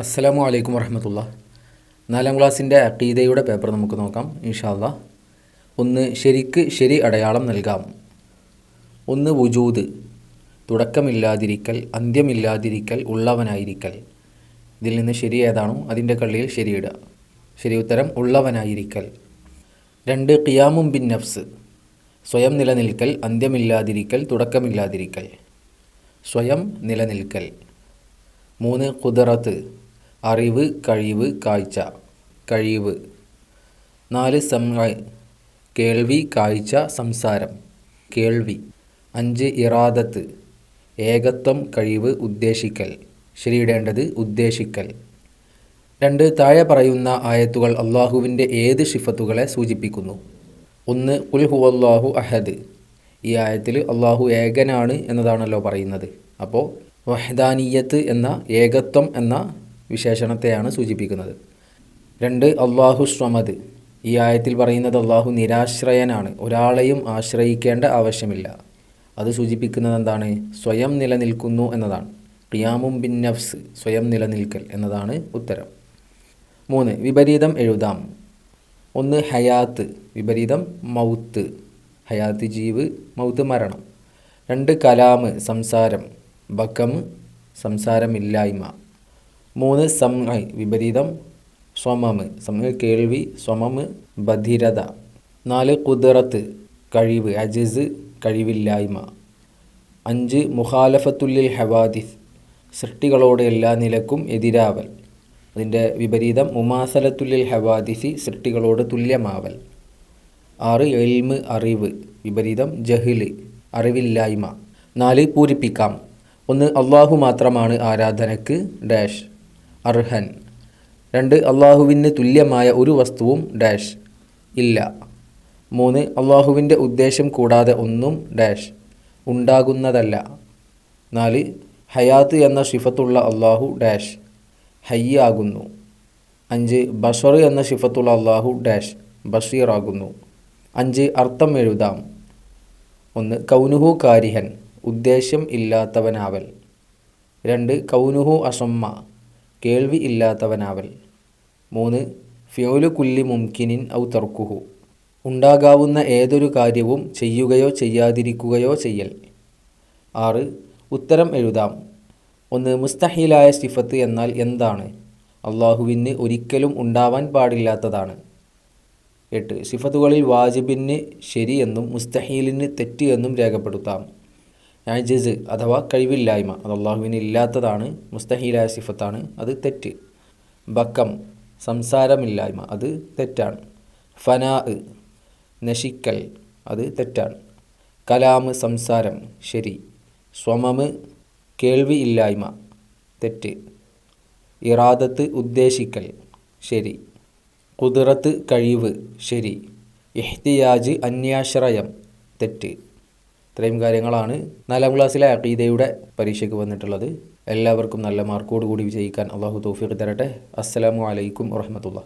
അസ്സലാമു അലൈക്കും വറഹമത്തുള്ള. നാലാം ക്ലാസ്സിന്റെ അക്കീതയുടെ പേപ്പർ നമുക്ക് നോക്കാം ഇൻഷാല്ല ഒന്ന് ശരിക്ക് ശരി അടയാളം നൽകാം. ഒന്ന് വുജൂദ്. തുടക്കമില്ലാതിരിക്കൽ അന്ത്യമില്ലാതിരിക്കൽ ഉള്ളവനായിരിക്കൽ. ഇതിൽ നിന്ന് ശരി ഏതാണോ അതിന്റെ കള്ളിയിൽ ശരിയിടുക ശരി ഉത്തരം ഉള്ളവനായിരിക്കൽ. രണ്ട് ഖിയാമും ബിൻ നഫ്സ്. സ്വയം നിലനിൽക്കൽ അന്ത്യമില്ലാതിരിക്കൽ തുടക്കമില്ലാതിരിക്കൽ. സ്വയം നിലനിൽക്കൽ. മൂന്ന് കുതിറത്ത് അറിവ് കഴിവ് കാഴ്ച. കഴിവ്. നാല് സംഹ കേൾവി കാഴ്ച സംസാരം. കേൾവി. അഞ്ച് ഇറാദത്ത്. ഏകത്വം കഴിവ് ഉദ്ദേശിക്കൽ. ശരിയിടേണ്ടത് ഉദ്ദേശിക്കൽ. രണ്ട് താഴെ പറയുന്ന ആയത്തുകൾ അള്ളാഹുവിന്റെ ഏത് ഷിഫത്തുകളെ സൂചിപ്പിക്കുന്നു? ഒന്ന് ഉൽഹു ഹുവല്ലാഹു അഹദ്. ഈ ആയത്തിൽ അള്ളാഹു ഏകനാണ് എന്നതാണല്ലോ പറയുന്നത്. അപ്പോൾ വഹദാനീയത്ത് എന്ന ഏകത്വം എന്ന വിശേഷണത്തെയാണ് സൂചിപ്പിക്കുന്നത്. രണ്ട് അള്ളാഹു സ്വമദ്. ഈ ആയത്തിൽ പറയുന്നത് അള്ളാഹു നിരാശ്രയനാണ്. ഒരാളെയും ആശ്രയിക്കേണ്ട ആവശ്യമില്ല. അത് സൂചിപ്പിക്കുന്നത് എന്താണ് സ്വയം നിലനിൽക്കുന്നു എന്നതാണ്. ഖിയാമും ബിൻ നഫ്സ് സ്വയം നിലനിൽക്കൽ എന്നതാണ് ഉത്തരം. മൂന്ന് വിപരീതം എഴുതാം. ഒന്ന് ഹയാത്ത് വിപരീതം മൗത്ത്. ഹയാത്ത് ജീവ് മൗത്ത് മരണം. രണ്ട് കലാമ് സംസാരം. ബക്കം സംസാരമില്ലായ്മ. മൂന്ന് സംഹ വിപരീതം. സ്വമമ് സംഹ കേൾവി. സ്വമമ് ബധിരത. നാല് കുതിറത്ത് കഴിവ്. അജിസ് കഴിവില്ലായ്മ. അഞ്ച് മുഖാലഫത്തുല്ലിൽ ഹവാദിസ്. സൃഷ്ടികളോട് എല്ലാ നിലക്കും എതിരാവൽ. അതിന്റെ വിപരീതം മുമാസലത്തുല്ലിൽ ഹവാദിസി സൃഷ്ടികളോട് തുല്യമാവൽ. ആറ് എൽമ് അറിവ്. വിപരീതം ജഹിൽ. അറിവില്ലായ്മ. നാല് പൂരിപ്പിക്കാം. ഒന്ന് അള്ളാഹു മാത്രമാണ് ആരാധനക്ക് ഡാഷ്. അർഹൻ. രണ്ട് അള്ളാഹുവിന് തുല്യമായ ഒരു വസ്തുവും ഡാഷ്. ഇല്ല. മൂന്ന് അള്ളാഹുവിന്റെ ഉദ്ദേശം കൂടാതെ ഒന്നും ഡാഷ്. ഉണ്ടാകുന്നതല്ല. നാല് ഹയാത്ത് എന്ന ഷിഫത്തുള്ള അള്ളാഹു ഡാഷ്. ഹയ്യാകുന്നു. അഞ്ച് ബഷർ എന്ന ഷിഫത്തുള്ള അള്ളാഹു ഡാഷ്. ബഷീറാകുന്നു. അഞ്ച് അർത്ഥം എഴുതാം. ഒന്ന് കൗനുഹു കാരിഹൻ. ഉദ്ദേശ്യം ഇല്ലാത്തവനാവൽ. രണ്ട് കൗനുഹു അസമ്മ കേൾവി ഇല്ലാത്തവനാവൽ. മൂന്ന് ഫ്യോലു കുല്ലി മുംകിനിൻ ഔ തർക്കുഹു. ഉണ്ടാകാവുന്ന ഏതൊരു കാര്യവും ചെയ്യുകയോ ചെയ്യാതിരിക്കുകയോ ചെയ്യൽ. ആറ് ഉത്തരം എഴുതാം. ഒന്ന് മുസ്തഹീലായ സിഫത്ത് എന്നാൽ എന്താണ്? അള്ളാഹുവിന് ഒരിക്കലും ഉണ്ടാവാൻ പാടില്ലാത്തതാണ്. എട്ട് സിഫത്തുകളിൽ വാജിബിന് ശരിയെന്നും മുസ്തഹീലിന് തെറ്റ് എന്നും രേഖപ്പെടുത്താം. ആജിസ് അഥവാ കഴിവില്ലായ്മ അത് അള്ളാഹുവിന് ഇല്ലാത്തതാണ് മുസ്തഹീലായ സിഫത്താണ് അത് തെറ്റ്. ബക്കം സംസാരമില്ലായ്മ അത് തെറ്റാണ്. ഫനാ നശിക്കൽ അത് തെറ്റാണ്. കലാമ് സംസാരം ശരി. സ്വമമ് കേൾവി ഇല്ലായ്മ തെറ്റ്. ഇറാദത്ത് ഉദ്ദേശിക്കൽ ശരി. കുതിറത്ത് കഴിവ് ശരി. ഇഹ്തിയാജ് അന്യാശ്രയം തെറ്റ്. ഇത്രയും കാര്യങ്ങളാണ് നാലാം ക്ലാസ്സിലെ അഖീദയുടെ പരീക്ഷയ്ക്ക് വന്നിട്ടുള്ളത്. എല്ലാവർക്കും നല്ല മാർക്കോടുകൂടി വിജയിക്കാൻ അള്ളാഹു തോഫിക്ക് തരട്ടെ. അസ്സലാമു അലൈക്കും വറഹമത്തുള്ള